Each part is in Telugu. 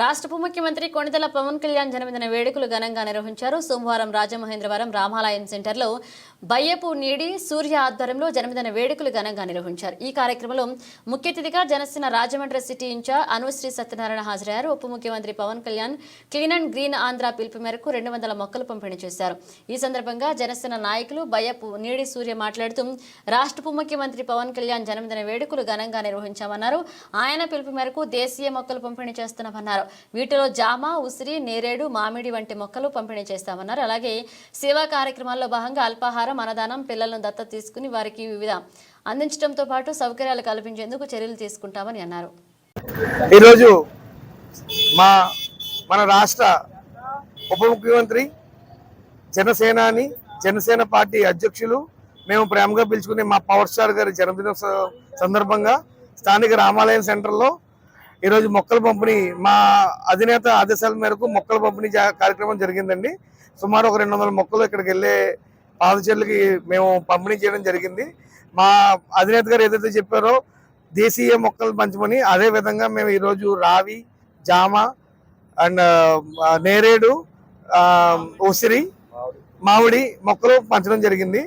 రాష్ట్ర ఉప ముఖ్యమంత్రి కొణిదల పవన్ కళ్యాణ్ జన్మదిన వేడుకలు ఘనంగా నిర్వహించారు. సోమవారం రాజమహేంద్రవరం రామాలయం సెంటర్లో బయ్యపు నీడి సూర్య ఆధ్వర్యంలో జన్మదిన వేడుకలు ఘనంగా నిర్వహించారు. ఈ కార్యక్రమంలో ముఖ్య అతిథిగా జనసేన రాజమండ్రి సిటీ ఇన్ఛార్జ్ అనుశ్రీ సత్యనారాయణ హాజరయ్యారు. ఉప ముఖ్యమంత్రి Pawan Kalyan clean and green Andhra పిలుపు మేరకు రెండు వందల మొక్కలు పంపిణీ చేశారు. ఈ సందర్భంగా జనసేన నాయకులు బయ్యపు నీడి సూర్య మాట్లాడుతూ రాష్ట్ర ఉప ముఖ్యమంత్రి పవన్ కళ్యాణ్ జన్మదిన వేడుకలు ఘనంగా నిర్వహించామన్నారు. ఆయన పిలుపు మేరకు దేశీయ మొక్కలు పంపిణీ చేస్తున్నామన్నారు. వీటిలో జామ ఉసిరి నేరేడు మామిడి వంటి మొక్కలు పంపిణీ చేస్తామన్నారు. అలాగే సేవా కార్యక్రమాల్లో భాగంగా అల్పాహారం అన్నదానం పిల్లలను దత్తత తీసుకుని వారికి వివిధ అందించడంతో పాటు సౌకర్యాలు కల్పించేందుకు చర్యలు తీసుకుంటామని అన్నారు. ఈరోజు మా మన రాష్ట్ర ఉప ముఖ్యమంత్రి జనసేనాని జనసేన పార్టీ అధ్యక్షులు మేము ప్రేమగా పిలుచుకునే మా పవర్ స్టార్ గారి జన్మదిన సందర్భంగా స్థానిక రామాలయం సెంటర్లో ఈరోజు మొక్కల పంపిణీ మా అధినేత ఆదేశాల మేరకు మొక్కల పంపిణీ కార్యక్రమం జరిగిందండి. సుమారు ఒక రెండు వందల మొక్కలు ఇక్కడికి వెళ్ళే పాదచర్లకి మేము పంపిణీ చేయడం జరిగింది. మా అధినేత గారు ఏదైతే చెప్పారో దేశీయ మొక్కలు పంచమని అదే విధంగా మేము ఈరోజు రావి జామ అండ్ నేరేడు ఉసిరి మామిడి మొక్కలు పంచడం జరిగింది.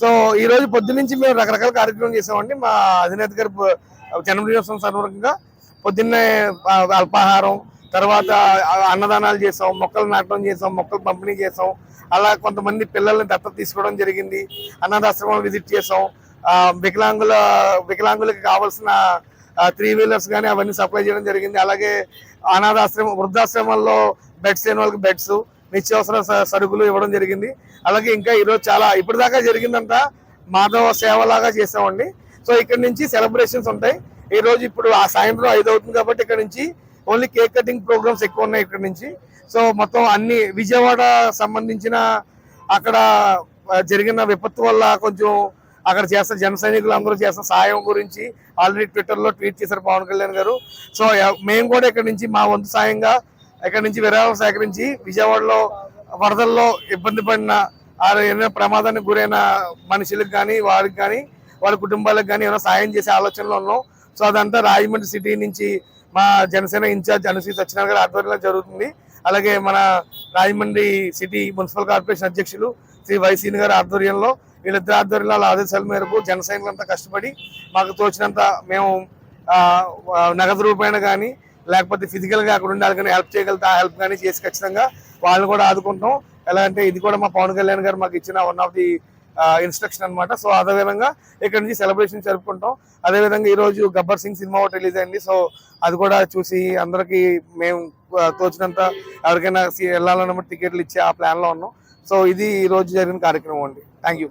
సో ఈరోజు రోజు పొద్దు నుంచి మేము రకరకాల కార్యక్రమం చేసామండి మా అధినేత గారి జన్మదినోత్సవం సందర్భంగా పొద్దున్నే అల్పాహారం తర్వాత అన్నదానాలు చేసాం మొక్కలు నాటడం చేసాం మొక్కలు పంపిణీ చేసాం. అలా కొంతమంది పిల్లల్ని దత్తత తీసుకోవడం జరిగింది. అన్నదాశ్రమం విజిట్ చేసాం. వికలాంగుల వికలాంగులకు కావాల్సిన త్రీ వీలర్స్ కానీ అవన్నీ సప్లై చేయడం జరిగింది. అలాగే అనాథాశ్రమం వృద్ధాశ్రమంలో బెడ్స్ లేని వాళ్ళకి బెడ్స్ నిత్యావసర స- సరుకులు ఇవ్వడం జరిగింది. అలాగే ఇంకా ఈరోజు చాలా ఇప్పటిదాకా జరిగిందంట మాధవ సేవలాగా చేసామండి. సో ఇక్కడ నుంచి సెలబ్రేషన్స్ ఉంటాయి. ఈ రోజు ఇప్పుడు ఆ సాయంత్రం ఐదు అవుతుంది కాబట్టి ఇక్కడ నుంచి ఓన్లీ కేక్ కటింగ్ ప్రోగ్రామ్స్ ఎక్కువ ఉన్నాయి ఇక్కడ నుంచి. సో మొత్తం అన్ని విజయవాడ సంబంధించిన అక్కడ జరిగిన విపత్తు వల్ల కొంచెం అక్కడ చేస్తున్న జన సైనికులు అందరూ చేస్తున్న సాయం గురించి ఆల్రెడీ ట్విట్టర్లో ట్వీట్ చేశారు పవన్ కళ్యాణ్ గారు. సో మేము కూడా ఇక్కడ నుంచి మా వంతు సాయంగా ఇక్కడ నుంచి విరాళం సేకరించి విజయవాడలో వరదల్లో ఇబ్బంది పడిన ఏదైనా ప్రమాదానికి గురైన మనుషులకు కానీ వారికి కానీ వాళ్ళ కుటుంబాలకు కానీ ఏమైనా సాయం చేసే ఆలోచనలో ఉన్నాం. సో అదంతా రాజమండ్రి సిటీ నుంచి మా జనసేన ఇన్ఛార్జ్ అనుశ్రీ సత్యనారాయణ గారి ఆధ్వర్యంలో జరుగుతుంది. అలాగే మన రాజమండ్రి సిటీ మున్సిపల్ కార్పొరేషన్ అధ్యక్షులు శ్రీ వైసీని గారి ఆధ్వర్యంలో వీళ్ళిద్దరి ఆధ్వర్యంలో వాళ్ళ ఆదేశాల మేరకు జన సైనికులంతా కష్టపడి మాకు తోచినంత మేము నగదు రూపాయన కానీ లేకపోతే ఫిజికల్గా అక్కడ ఉండాలి వాళ్ళకి హెల్ప్ చేయగలిగితే ఆ హెల్ప్ కానీ చేసి ఖచ్చితంగా వాళ్ళని కూడా ఆదుకుంటాం ఎలా అంటే ఇది కూడా మా పవన్ కళ్యాణ్ గారు మాకు ఇచ్చిన వన్ ఆఫ్ ది ఇన్స్ట్రక్షన్ అన్నమాట. సో అదే విధంగా ఇక్కడ నుంచి సెలబ్రేషన్ జరుపుకుంటాం. అదే విధంగా గబ్బర్ సింగ్ సినిమా ఒకటి రిలీజ్ అయింది. సో అది కూడా చూసి అందరికీ మేము తోచినంత ఎవరికైనా వెళ్ళాలన్నమాట టికెట్లు ఇచ్చే ఆ ప్లాన్లో ఉన్నాం. సో ఇది ఈరోజు జరిగిన కార్యక్రమం అండి. Thank you